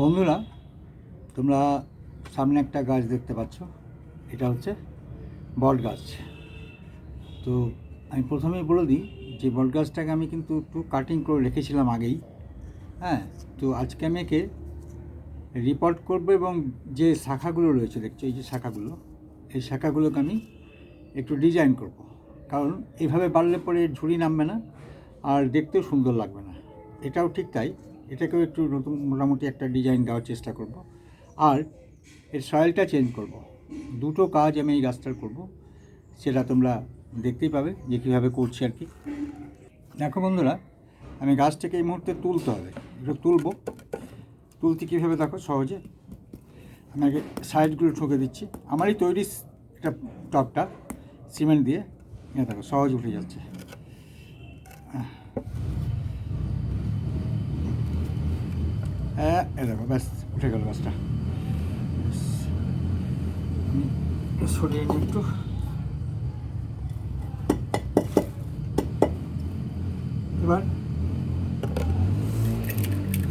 বন্ধুরা, তোমরা সামনে একটা গাছ দেখতে পাচ্ছ। এটা হচ্ছে বট গাছ। তো আমি প্রথমেই বলে দিই যে বট গাছটাকে আমি কিন্তু একটু কাটিং করে রেখেছিলাম আগেই। হ্যাঁ তো আজকে আমি একে রিপোর্ট করব এবং যে শাখাগুলো রয়েছে, দেখছ এই যে শাখাগুলো, এই শাখাগুলোকে আমি একটু ডিজাইন করব। কারণ এইভাবে বাড়লে পরে ঝুড়ি নামবে না, আর দেখতেও সুন্দর লাগবে না। এটাও ঠিক তাই। এটাকেও একটু নতুন মোটামুটি একটা ডিজাইন দেওয়ার চেষ্টা করব। আর এর সয়েলটা চেঞ্জ করব। দুটো কাজ আমি এই গাছটার করব। সেটা তোমরা দেখতেই পাবে যে কীভাবে করছি আর কি। দেখো বন্ধুরা, আমি গাছটাকে এই মুহূর্তে তুলতে হবে। একটু তুলবো। তুলতে কীভাবে দেখো সহজে। আমি আগে সাইডগুলো ঠুকে দিচ্ছি। আমারই তৈরি একটা টপটা সিমেন্ট দিয়ে। দেখো, সহজ উঠে যাচ্ছে হ্যাঁ এ দেখো, ব্যাস, উঠে গেল গাছটা সরিয়ে নিই একটু। এবার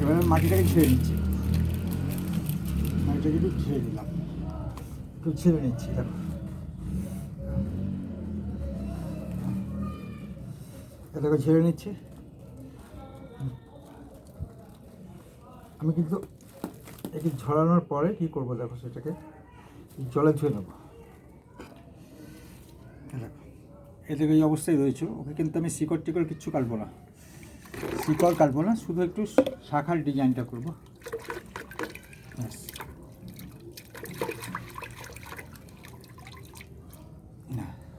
এবার মাটিটাকে ছেড়ে নিচ্ছি। মাটিটাকে একটু ছেড়ে দিলাম একটু ছেড়ে নিচ্ছি, দেখো। এটাকে ছেড়ে নিচ্ছি। আমি কিন্তু একে ঝরানোর পরে কি করব দেখো সেটাকে? জলে ধুয়ে নেব। দেখো এই অবস্থায় রয়েছে। ওকে কিন্তু আমি শিকড় টিকড় কিচ্ছু কাটবো না। শিকড় কাটবো না, শুধু একটু শাখার ডিজাইনটা করব।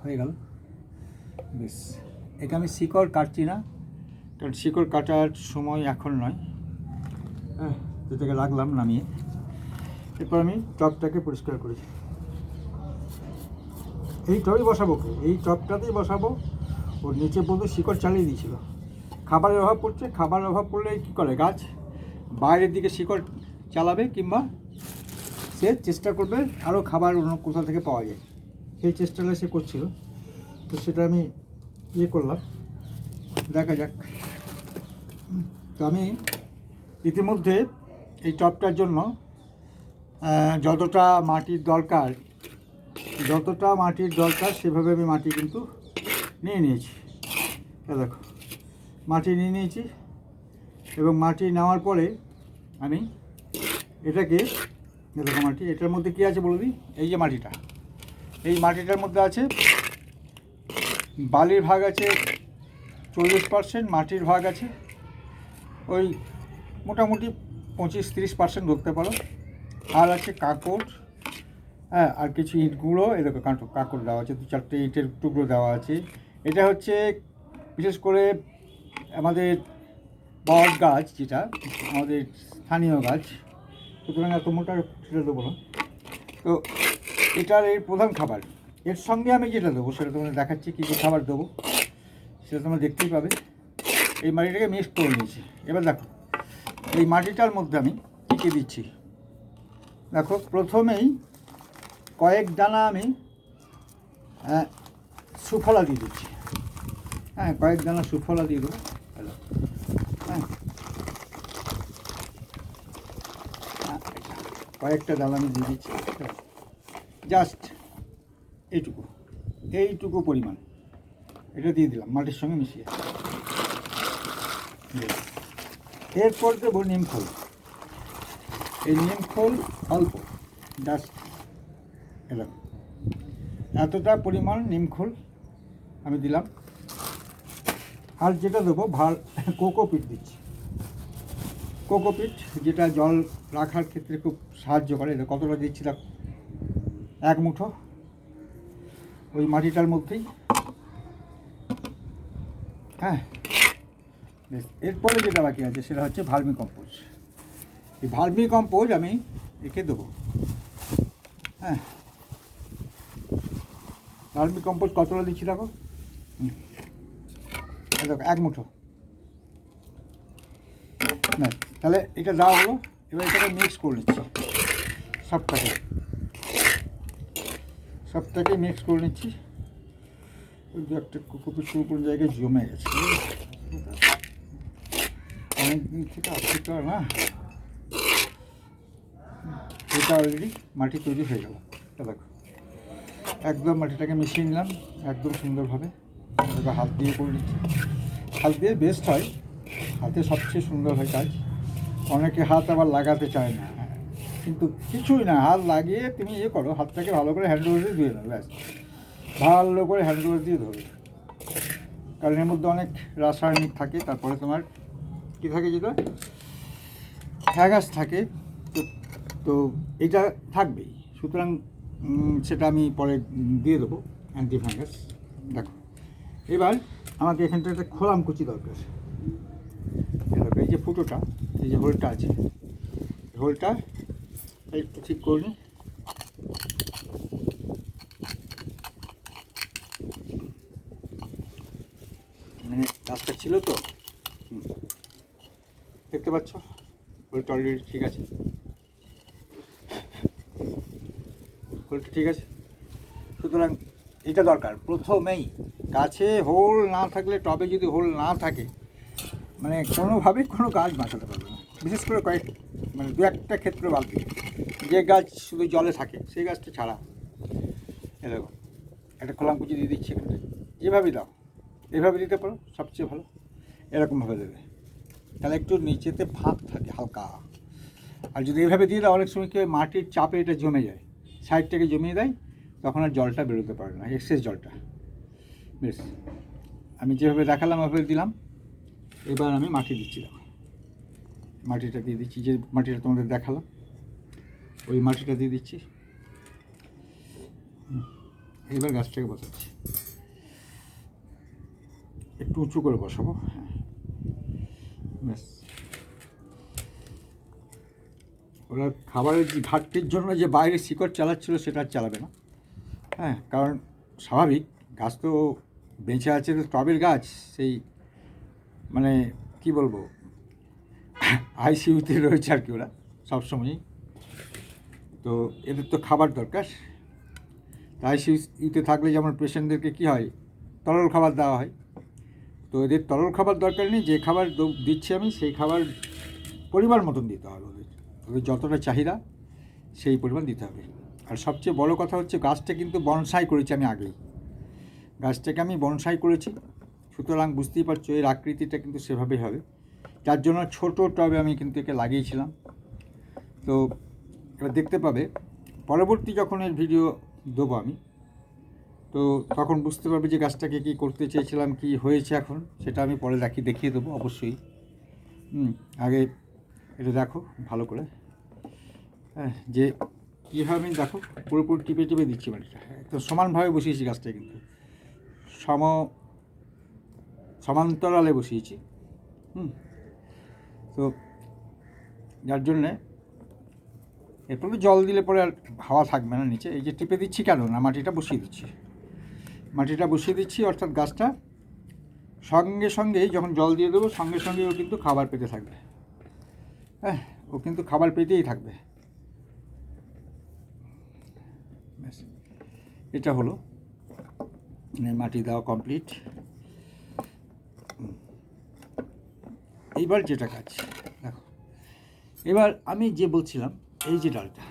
হয়ে গেল। বেশ এটা আমি শিকড় কাটছি না। কারণ শিকড় কাটার সময় এখন নয়। হ্যাঁ যেটাকে লাগলাম নামিয়ে। এরপর আমি টপটাকে পরিষ্কার করেছি এই টবেই বসাবো। এই টপটাতেই বসাবো। ওর নিচে পর্যন্ত শিকড় চালিয়ে দিয়েছিল। খাবারের অভাব পড়ছে, খাবারের অভাব পড়লে কী করে গাছ? বাইরের দিকে শিকড় চালাবে কিংবা সে চেষ্টা করবে আরও খাবার অন্য কোথাও থেকে পাওয়া যায়। সেই চেষ্টাটা সে করছিল। তো সেটা আমি ইয়ে করলাম। দেখা যাক। তো আমি ইতিমধ্যে এই টপটার জন্য যতটা মাটির দরকার, যতটা মাটির দরকার সেভাবে আমি মাটি কিন্তু নিয়ে নিয়েছি। দেখো, মাটি নিয়ে নিয়েছি এবং মাটি নেওয়ার পরে আমি এটাকে দেখো মাটি, এটার মধ্যে কী আছে বলে দিই? এই যে মাটিটা, এই মাটিটার মধ্যে আছে বালির ভাগ আছে, চল্লিশ পার্সেন্ট মাটির ভাগ আছে, ওই মোটামুটি পঁচিশ তিরিশ পার্সেন্ট ধরতে পারো। আর আছে কাকড় হ্যাঁ আর কিছু ইট গুঁড়ো এরকম কাকড় দেওয়া আছে, দু চারটে ইটের টুকরো দেওয়া আছে। এটা হচ্ছে বিশেষ করে আমাদের বট গাছ যেটা, আমাদের স্থানীয় গাছ। সুতরাং এত মোটা সেটা দেবো না। তো এটার এর প্রধান খাবার। এর সঙ্গে আমি যেটা দেবো সেটা তোমাদের দেখাচ্ছি, কী কী খাবার দেবো, সেটা তোমরা দেখতেই পাবে। এই মাটিটাকে মিক্স করে নিয়েছি। এবার দেখো। এই মাটিটার মধ্যে আমি কী কী দিচ্ছি। দেখো প্রথমেই কয়েক দানা আমি আহ, সুফলা দিয়ে দিচ্ছি। হ্যাঁ কয়েক দানা সুফলা দিয়ে দেবো। হ্যাঁ। হ্যাঁ, কয়েকটা দানা আমি দিয়ে দিচ্ছি। জাস্ট এইটুকু এইটুকু পরিমাণ। এটা দিয়ে দিলাম মাটির সঙ্গে মিশিয়ে। এরপর দেবো নিমখোল এই নিম নিমখোল অল্প জাস্ট এরকম। এতটা পরিমাণ নিমখোল আমি দিলাম। আর যেটা দেবো, ভালো কোকোপিট দিচ্ছি। কোকোপিট যেটা জল রাখার ক্ষেত্রে খুব সাহায্য করে। এটা কতটা দিচ্ছি দেখো, এক মুঠো। ওই মাটিটার মধ্যেই। হ্যাঁ এরপরে যেটা বাকি আছে সেটা হচ্ছে ভার্মি কম্পোজ। এই ভার্মি কম্পোজ আমি একে দেবো। হ্যাঁ। ভার্মি কম্পোজ কতটা দিচ্ছি দেখো। দেখো, এক মুঠো। না, তাহলে এটা দেওয়া হলো, এবার এটাকে মিক্স করে নিচ্ছি। সবটাকে। সবটাকে মিক্স করে নিচ্ছি। ওই একটা কুকুর শুরু কোন জায়গায় জমে গেছে। অনেক দিন থেকে আসতে পারে না। এটা অলরেডি মাটি তৈরি হয়ে গেল। দেখো। একদম মাটিটাকে মিশিয়ে নিলাম, একদম সুন্দরভাবে। হাত দিয়ে করে নিচ্ছি। হাত দিয়ে বেস্ট হয়। হাতে সবচেয়ে সুন্দর হয় কাজ। অনেকে হাত আবার লাগাতে চায় না। কিন্তু কিছুই না, হাত লাগিয়ে তুমি ইয়ে করো, হাতটাকে ভালো করে হ্যান্ড দিয়ে ধুয়ে নাও ব্যাস। ভালো করে হ্যান্ড দিয়ে ধরবে কারণ এর মধ্যে অনেক রাসায়নিক থাকে, তারপরে তোমার কী থাকে যেটা ফ্যাগাস থাকে, তো এটা থাকবেই। সুতরাং সেটা আমি পরে দিয়ে দেবো অ্যান্টি ফ্যাঙ্গাস দেখো, এবার আমাকে এখানটা একটা খোলাম কুচি দরকার। এই যে ফুটোটা, এই যে হোলটা আছে, হোলটা একটু ঠিক করে নিই। মানে রাস্তা ছিল তো। দেখতে পাচ্ছ? হোলটা অলরেডি ঠিক আছে। হোলটা ঠিক আছে? সুতরাং এটা দরকার। প্রথমেই গাছে হোল না থাকলে, টবে যদি হোল না থাকে মানে কোনোভাবে কোনো গাছ বাঁচাতে পারবে না। বিশেষ করে কয়েক মানে দু একটা ক্ষেত্রে বাদ যে গাছ শুধু জলে থাকে সেই গাছটা ছাড়া। এ দেখো, একটা খোলাম কুচি দিয়ে দিচ্ছি এখানে এভাবেই দাও, এভাবে দিতে পারো, সবচেয়ে ভালো। এরকমভাবে দেবে। তাহলে একটু নিচেতে ফাঁক থাকে হালকা। আর যদি এভাবে দিয়ে দাও, অনেক সময় কি মাটির চাপে এটা জমে যায়। সাইডটাকে জমিয়ে দেয়, তখন আর জলটা বেরোতে পারে না, এক্সেস জলটা। বেশ, আমি যেভাবে দেখালাম, ওভাবে দিলাম। এবার আমি মাটি দিচ্ছি, দেখো। মাটিটা দিয়ে দিচ্ছি, যে মাটিটা তোমাদের দেখালাম, ওই মাটিটা দিয়ে দিচ্ছি। এবার গাছটাকে বসাচ্ছি। একটু উঁচু করে বসাবো হ্যাঁ। ব্যাস। ওরা খাবারের যে ঘাটতির জন্য যে বাইরে শিকড় চালাচ্ছিল, সেটা চালাবে না। হ্যাঁ কারণ স্বাভাবিক, গাছ তো বেঁচে আছে, তো টবের গাছ, সেই মানে কি বলব, আইসিইউতে রয়েছে আর কি ওরা সবসময়ই। তো এদের তো খাবার দরকার। আইসিইউতে থাকলে যেমন পেশেন্টদেরকে কী হয়, তরল খাবার দেওয়া হয়। তো এদের তরল খাবার দরকার নেই, যে খাবার দিচ্ছি আমি সেই খাবার পরিমাণ মতন দিতে হবে ওদের। ওদের যতটা চাহিদা, সেই পরিমাণ দিতে হবে। আর সবচেয়ে বড় কথা হচ্ছে গাছটা কিন্তু বনসাই করেছি আমি আগেই। গাছটাকে আমি বনসাই করেছি। সুতরাং বুঝতেই পারছ এর আকৃতিটা কিন্তু সেভাবেই হবে। যার জন্য ছোট টবে আমি কিন্তু একে লাগিয়েছিলাম। তো এবার দেখতে পাবে, পরবর্তী যখন এর ভিডিও দেবো আমি তো তখন বুঝতে পারবে যে গাছটাকে কী করতে চেয়েছিলাম, কি হয়েছে এখন, সেটা আমি পরে দেখি, দেখিয়ে দেবো অবশ্যই। হুম, আগে এটা দেখো, ভালো করে। হ্যাঁ যে কীভাবে আমি দেখো পুরোপুরি টিপে টিপে দিচ্ছি মাটিটা তো সমানভাবে বসিয়েছি গাছটা কিন্তু। সম, সমান্তরালে বসিয়েছি। হুম, তো যার জন্যে এরপরে জল দিলে পরে আর হাওয়া থাকবে না নিচে। এই যে টিপে দিচ্ছি কেন? না, মাটিটা বসিয়ে দিচ্ছি। মাটিটা বসিয়ে দিচ্ছি, অর্থাৎ গাছটা। সঙ্গে সঙ্গেই যখন জল দিয়ে দেবো, সঙ্গে সঙ্গে ও কিন্তু খাবার পেতে থাকবে। হ্যাঁ ও কিন্তু খাবার পেতেই থাকবে। এটা হলো। মাটি দেওয়া কমপ্লিট এইবার যেটা কাজ, দেখো। এবার আমি যে বলছিলাম, এই যে ডালটা,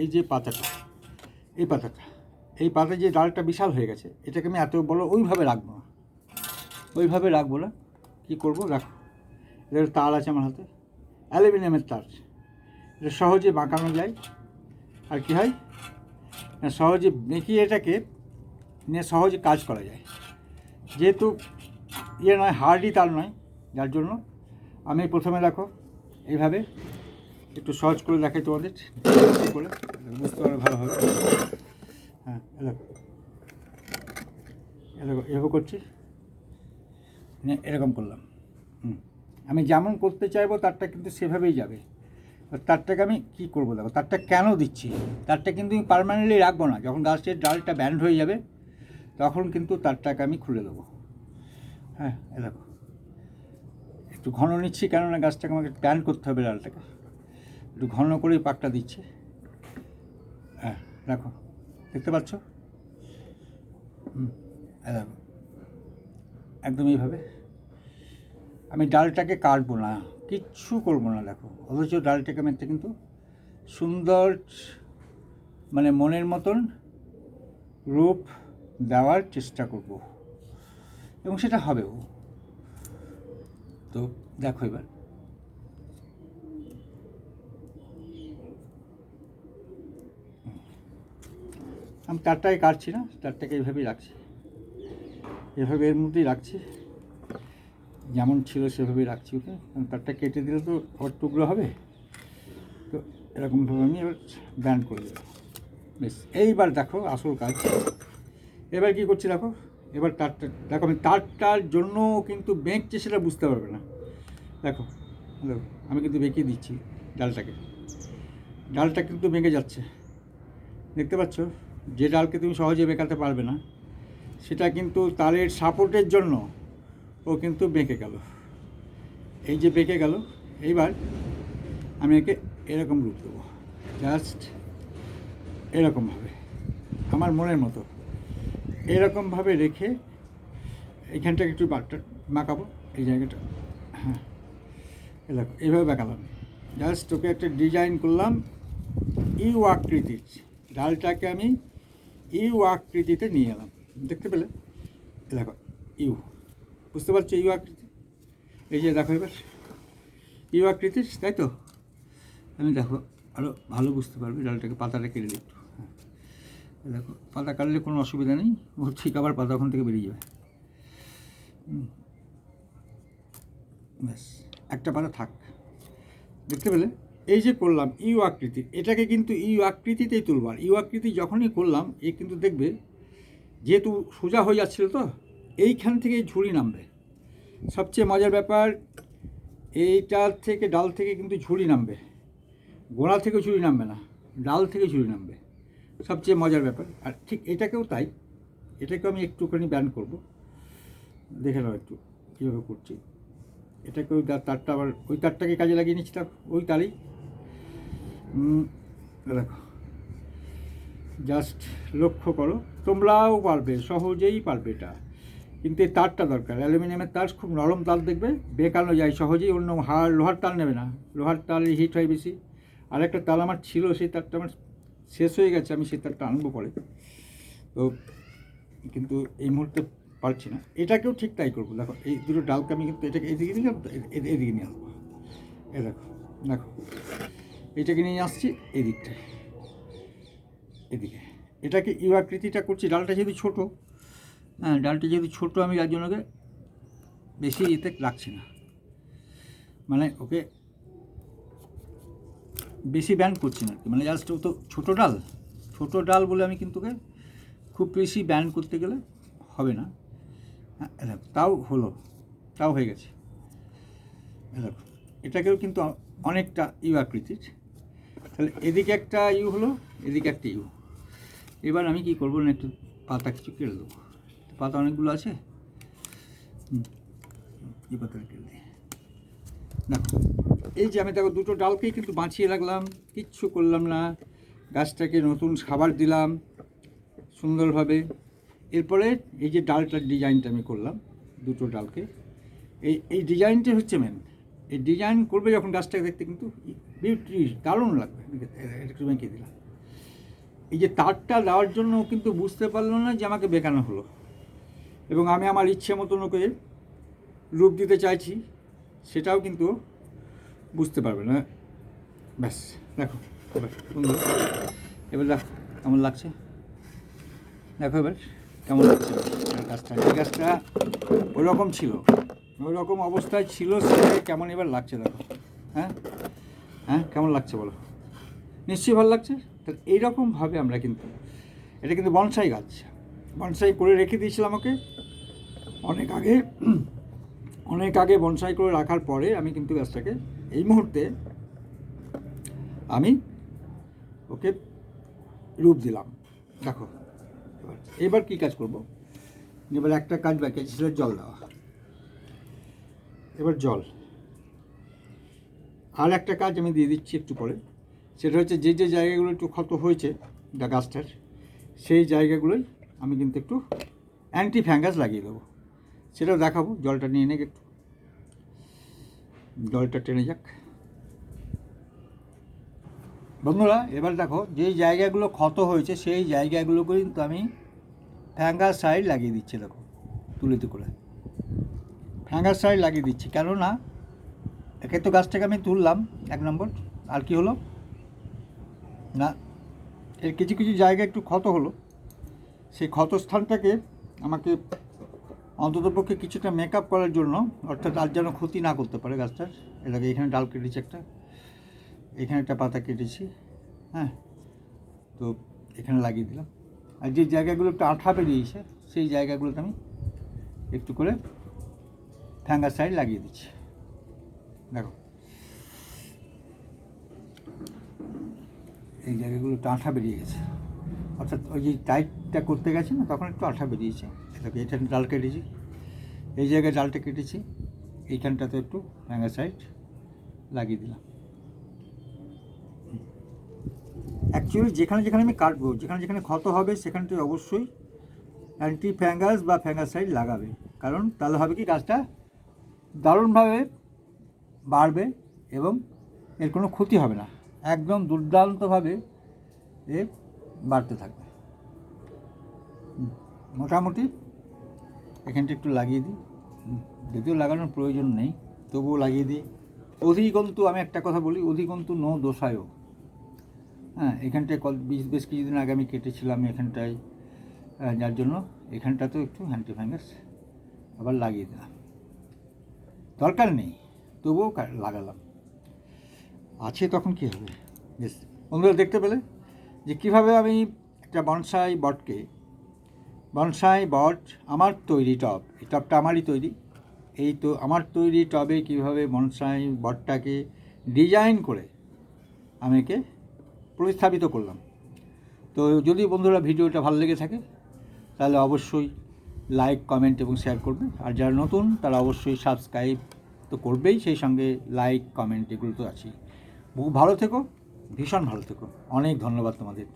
এই যে পাতাটা, এই পাতাটা এই পাতা যে ডালটা বিশাল হয়ে গেছে। এটাকে আমি এত বড় ওইভাবে রাখব না। ওইভাবে রাখব না। কী করব? রাখো। এটার তার আছে আমার হাতে। অ্যালুমিনিয়ামের তার। এটা সহজে বাঁকানো যায়। আর কি হয়? না, সহজে বেঁকিয়ে এটাকে নিয়ে সহজে কাজ করা যায়। যেহেতু ইয়ে নয় হার্ডই তার নয়, যার জন্য আমি প্রথমে দেখো, এইভাবে একটু সহজ করে দেখাই তোমাদের। বুঝতে পারবে ভালো হবে। হ্যাঁ এ দেখো। এ দেখো করছি। নিয়ে এরকম করলাম। হুম। আমি যেমন করতে চাইব, তারটা কিন্তু সেভাবেই যাবে। তারটাকে আমি কী করব দেখো, তারটা কেন দিচ্ছি? তারটা কিন্তু আমি পারমানেন্টলি রাখব না। যখন গাছের ডালটা ব্যান্ড হয়ে যাবে, তখন কিন্তু তারটাকে আমি খুলে দেবো। হ্যাঁ দেখো। একটু ঘন নিচ্ছি, কেননা গাছটাকে আমাকে ব্যান্ড করতে হবে ডালটাকে। একটু ঘন করেই পাকটা দিচ্ছে। হ্যাঁ দেখো দেখতে পাচ্ছ? একদম এইভাবে। আমি ডালটাকে কাটবো না কিচ্ছু করব না দেখো। অথচ ডালটাকে আমি কিন্তু সুন্দর মানে মনের মতন রূপ দেওয়ার চেষ্টা করব। এবং সেটা হবেও। তো দেখো এবার। আমি তারটাকে কাটছি না তারটাকে এইভাবেই রাখছি। এভাবে এর মধ্যেই রাখছি। যেমন ছিল সেভাবেই রাখছি, ওকে? কারণ তারটা কেটে দিলে তো আবার টুকরো হবে। তো এরকমভাবে আমি এবার ব্যান্ড করে দেবো। বেশ, এইবার দেখো আসল কাজ। এবার কী করছি দেখো? এবার তারটা দেখো আমি তারটার জন্য কিন্তু বেঁকছে সেটা বুঝতে পারবে না। দেখো দেখো, আমি কিন্তু বেঁকে দিচ্ছি ডালটাকে। ডালটা কিন্তু বেঁকে যাচ্ছে। দেখতে পাচ্ছ? যে ডালকে তুমি সহজে বেঁকাতে পারবে না, সেটা কিন্তু তালের সাপোর্টের জন্য ও কিন্তু বেঁকে গেল। এই যে বেঁকে গেল, এইবার আমি একে এরকম রূপ দেবো। জাস্ট এরকমভাবে, আমার মনের মতো। এরকমভাবে রেখে এইখানটাকে একটু বাটটা মাখাবো, এই জায়গাটা। হ্যাঁ দেখো এইভাবে বাঁকালাম জাস্ট ওকে একটা ডিজাইন করলাম, ইউ আকৃতির। ডালটাকে আমি ইউ আকৃতিতে নিয়ে এলাম। দেখতে পেলে? দেখো, ইউ। বুঝতে পারছ ইউ আকৃতি? এই যে দেখো এবার। ইউ আকৃতির, তাই তো? আমি দেখো আরও ভালো বুঝতে পারবে ডালটাকে পাতাটা কেটে দিই হ্যাঁ দেখো, পাতা কাটলে কোনো অসুবিধা নেই, ও ঠিক আবার পাতা ওখান থেকে বেরিয়ে যাবে। ব্যাস, একটা পাতা থাক। দেখতে পেলে? এই যে করলাম, ইউ আকৃতি, এটাকে কিন্তু ইউ আকৃতিতেই তুলবার। ইউ আকৃতি যখনই করলাম, এ কিন্তু দেখবে যেহেতু সোজা হয়ে যাচ্ছিল তো, এইখান থেকে ঝুড়ি নামবে। সবচেয়ে মজার ব্যাপার এইটার থেকে ডাল থেকে কিন্তু ঝুড়ি নামবে। গোড়া থেকে ঝুড়ি নামবে না, ডাল থেকে ঝুড়ি নামবে। সবচেয়ে মজার ব্যাপার। আর ঠিক এটাকেও তাই, এটাকেও আমি একটুখানি ব্যান করব। দেখে নাও একটু, কীভাবে করছি। এটাকে ওই তার- তারটা আবার, ওই তারটাকে কাজে লাগিয়ে নিচ্ছি ওই তারই। দেখো জাস্ট লক্ষ্য করো, তোমরাও পারবে, সহজেই পারবে এটা। কিন্তু এই তারটা দরকার, অ্যালুমিনিয়ামের তার খুব নরম তার দেখবে বেকানো যায়, সহজেই অন্য হার, লোহার তার নেবে না। লোহার তার হিট হয় বেশি। আর একটা তার আমার ছিল, সেই তারটা আমার শেষ হয়ে গেছে, আমি সেই তারটা আনব পরে। তো কিন্তু এই মুহূর্তে পারছি না। এটাকেও ঠিক তাই করব। দেখো, এই দুটো ডালকে আমি কিন্তু এটাকে এদিকে নিয়ে এদিকে নিয়ে আসব এ দেখো দেখো। এইটাকে নিয়ে আসছি এই দিকটায় এদিকে। এটাকে ইউ আকৃতিটা করছি, ডালটা যেহেতু ছোটো হ্যাঁ ডালটা যেহেতু ছোটো, আমি যার জন্য ওকে বেশি এতে রাখছি না। মানে ওকে বেশি ব্যান্ড করছি না মানে জাস্ট ও তো ছোটো ডাল ছোটো ডাল বলে আমি কিন্তু ওকে খুব বেশি ব্যান্ড করতে গেলে হবে না। হ্যাঁ তাও হলো, তাও হয়ে গেছে। এটাকেও কিন্তু অনেকটা ইউ আকৃতির। তাহলে এদিকে একটা ইউ হলো, এদিকে একটা ইউ। এবার আমি কি করব না, একটু পাতা কিছু কেড়ে দেবো। পাতা অনেকগুলো আছে। এই পাতাটা দিই। দেখো এই যে আমি দেখো দুটো ডালকেই কিন্তু বাঁচিয়ে রাখলাম, কিচ্ছু করলাম না। গাছটাকে নতুন খাবার দিলাম সুন্দরভাবে। এরপরে এই যে ডালটার ডিজাইনটা আমি করলাম, দুটো ডালকে। এই এই ডিজাইনটা হচ্ছে মেন এই ডিজাইন করবে যখন গাছটাকে দেখতে কিন্তু বিউটি দারুণ লাগবে। একটু বেঁকে দিলাম। এই যে তারটা দেওয়ার জন্য কিন্তু বুঝতে পারল না যে আমাকে বেকানো হলো। এবং আমি আমার ইচ্ছে মতন ওকে রূপ দিতে চাইছি, সেটাও কিন্তু বুঝতে পারবে না। ব্যাস, দেখো সুন্দর এবার দেখো কেমন লাগছে। দেখো এবার কেমন লাগছে। গাছটা, এই গাছটা ওরকম ছিল ওই রকম অবস্থায় ছিল সে কেমন এবার লাগছে, দেখো। হ্যাঁ? হ্যাঁ কেমন লাগছে বলো? নিশ্চয়ই ভালো লাগছে। তাহলে এইরকমভাবে আমরা কিন্তু, এটা কিন্তু বনসাই গাছ। বনসাই করে রেখে দিয়েছিলাম ওকে। অনেক আগে অনেক আগে বনসাই করে রাখার পরে আমি কিন্তু গাছটাকে এই মুহূর্তে আমি ওকে রূপ দিলাম। দেখো, এবার এবার কী কাজ করব? এবার একটা কাজ বাকি সেটা জল দেওয়া। এবার জল। আর একটা কাজ আমি দিয়ে দিচ্ছি একটু পরে। সেটা হচ্ছে যে যে জায়গাগুলো একটু ক্ষত হয়েছে গাছটার সেই জায়গাগুলোই আমি কিন্তু একটু অ্যান্টি ফ্যাঙ্গাস লাগিয়ে দেবো। সেটাও দেখাবো, জলটা নিয়ে নেক একটু। জলটা টেনে যাক। বন্ধুরা, এবার দেখো যেই জায়গাগুলো ক্ষত হয়েছে, সেই জায়গাগুলোকে কিন্তু আমি ফ্যাঙ্গাস সাইড লাগিয়ে দিচ্ছি, দেখো, তুলিতে করে। ফ্যাঙ্গাস সাইড লাগিয়ে দিচ্ছি, কেননা একে তো গাছটাকে আমি তুললাম, এক নম্বর। আর কি হলো? না, এর কিছু কিছু জায়গা একটু ক্ষত হলো। সেই ক্ষত স্থানটাকে আমাকে অন্ততপক্ষে কিছুটা মেকআপ করার জন্য, অর্থাৎ আর যেন ক্ষতি না করতে পারে গাছটার। এটাকে এখানে ডাল কেটেছি একটা। এখানে একটা পাতা কেটেছি হ্যাঁ? তো এখানে লাগিয়ে দিলাম। আর যে জায়গাগুলো একটু আঠা বেরিয়েছে, সেই জায়গাগুলোতে আমি একটু করে ঠ্যাঙ্গার সাইড লাগিয়ে দিচ্ছি। দেখো। এই জায়গাগুলো একটু আঠা বেরিয়ে গেছে। অর্থাৎ ওই যে টাইটটা করতে গেছে না, তখন একটু আঠা বেরিয়েছে। এটাকে এখানে ডাল কেটেছি। এই জায়গায় ডালটা কেটেছি। এইখানটাতে একটু ঠ্যাঙ্গার সাইড লাগিয়ে দিলাম। অ্যাকচুয়ালি যেখানে যেখানে আমি কাটবো, যেখানে যেখানে ক্ষত হবে, সেখানটায় অবশ্যই অ্যান্টি ফ্যাঙ্গাস বা ফ্যাঙ্গাসাইড লাগাবে। কারণ তাহলে হবে কি, গাছটা দারুণভাবে বাড়বে এবং এর কোনো ক্ষতি হবে না। একদম দুর্দান্তভাবে এ বাড়তে থাকবে। মোটামুটি এখানটা একটু লাগিয়ে দিই। যদিও লাগানোর প্রয়োজন নেই, তবুও লাগিয়ে দিই। অধিকন্তু আমি একটা কথা বলি অধিকন্তু নো দোষায়ও হ্যাঁ এখানটায় কল, বেশ বেশ কিছুদিন আগে আমি কেটেছিলাম এখানটায় যার জন্য এখানটাতেও একটু হ্যান্টি ফ্যাঙ্গাস আবার লাগিয়ে দিলাম। দরকার নেই। তবুও লাগালাম। আছে তখন কী হবে? বেশ, বন্ধুরা দেখতে পেলে যে কীভাবে আমি একটা বনসাই বটকে, বনসাই বট আমার তৈরি টব, এই টবটা আমারই তৈরি, এই তো আমার তৈরি টবে কীভাবে বনসাই বটটাকে ডিজাইন করে আমি একে প্রতিস্থাপিত করলাম। তো যদি বন্ধুরা ভিডিওটা ভালো লেগে থাকে, তাহলে অবশ্যই লাইক, কমেন্ট এবং শেয়ার করবে আর যারা নতুন, তারা অবশ্যই সাবস্ক্রাইব তো করবেই, সেই সঙ্গে লাইক কমেন্ট এগুলো তো আছেই। ভালো থেকো, ভীষণ ভালো থেকো। অনেক ধন্যবাদ তোমাদের